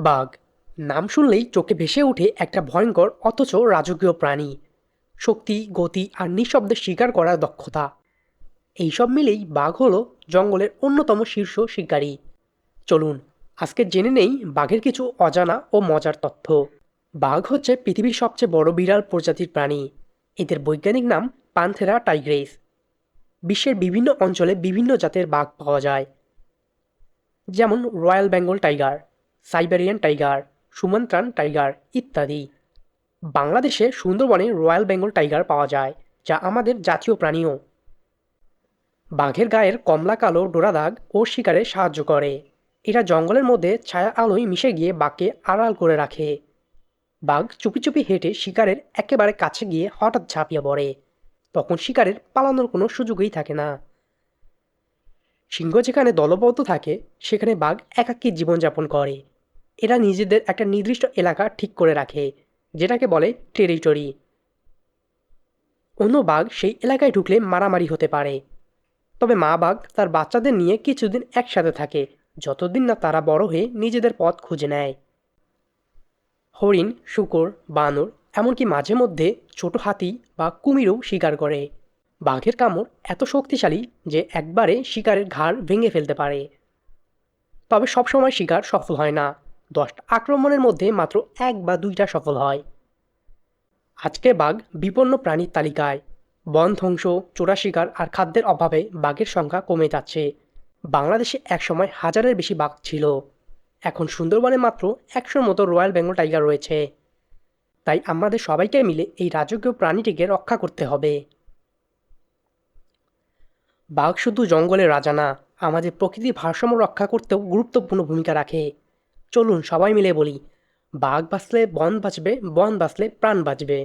বাঘ। নাম শুনলেই চোখে ভেসে ওঠে একটা ভয়ঙ্কর, অথচ রাজকীয় প্রাণী। শক্তি, গতি আর নিঃশব্দে শিকার করার দক্ষতা। এইসব মিলেই বাঘ হল জঙ্গলের অন্যতম শীর্ষ শিকারী। চলুন, আজকে জেনে নেই বাঘের কিছু অজানা ও মজার তথ্য। বাঘ হচ্ছে পৃথিবীর সবচেয়ে বড় বিড়াল প্রজাতির প্রাণী। এদের বৈজ্ঞানিক নাম পান্থেরা টাইগ্রেস। বিশ্বের বিভিন্ন অঞ্চলে বিভিন্ন জাতের বাঘ পাওয়া যায়। যেমন royal Bengal tiger. Siberian tiger Sumatran tiger ইত্যাদি। বাংলাদেশে সুন্দরবনে রয়্যাল বেঙ্গল টাইগার পাওয়া যায়, যা আমাদের জাতীয় প্রাণীও। বাঘের গায়ের কমলা, কালো, ডোরা দাগ ও শিকারে সাহায্য করে। এরা জঙ্গলের মধ্যে ছায়া আলোয় মিশে গিয়ে বাঘকে আড়াল করে রাখে। বাঘ চুপি চুপি হেঁটে শিকারের একেবারে কাছে গিয়ে হঠাৎ ঝাঁপিয়ে পড়ে। তখন শিকারের পালানোর কোনো সুযোগই থাকে না। সিংহ যেখানে দলবদ্ধ থাকে, সেখানে বাঘ একাকী জীবনযাপন করে। এরা নিজেদের একটা নির্দিষ্ট এলাকা ঠিক করে রাখে, যেটাকে বলে টেরিটরি। অন্য বাঘ সেই এলাকায় ঢুকলে মারামারি হতে পারে। তবে মা বাঘ তার বাচ্চাদের নিয়ে কিছুদিন একসাথে থাকে, যতদিন না তারা বড় হয়ে নিজেদের পথ খুঁজে নেয়। হরিণ, শুকর, বানর, এমনকি মাঝে মধ্যে ছোট হাতি বা কুমিরও শিকার করে। বাঘের কামড় এত শক্তিশালী যে একবারে শিকারের ঘাড় ভেঙে ফেলতে পারে। তবে সবসময় শিকার সফল হয় না। দশটা। আক্রমণের মধ্যে মাত্র এক বা দুইটা সফল হয়। আজকে বাঘ বিপন্ন প্রাণীর তালিকায়। বন ধ্বংস, চোরা শিকার আর খাদ্যের অভাবে বাঘের সংখ্যা কমে যাচ্ছে। বাংলাদেশে একসময় হাজারের বেশি বাঘ ছিল। এখন সুন্দরবনে মাত্র একশোর মতো রয়্যাল বেঙ্গল টাইগার রয়েছে। তাই আমাদের সবাইকে মিলে এই রাজকীয় প্রাণীটিকে রক্ষা করতে হবে। বাঘ শুধু জঙ্গলের রাজা না, আমাদের প্রকৃতির ভারসাম্য রক্ষা করতেও গুরুত্বপূর্ণ ভূমিকা রাখে। চলুন সবাই মিলে বলি। বাঘ বাঁচলে বন বাঁচবে বন বাঁচলে প্রাণ বাঁচবে।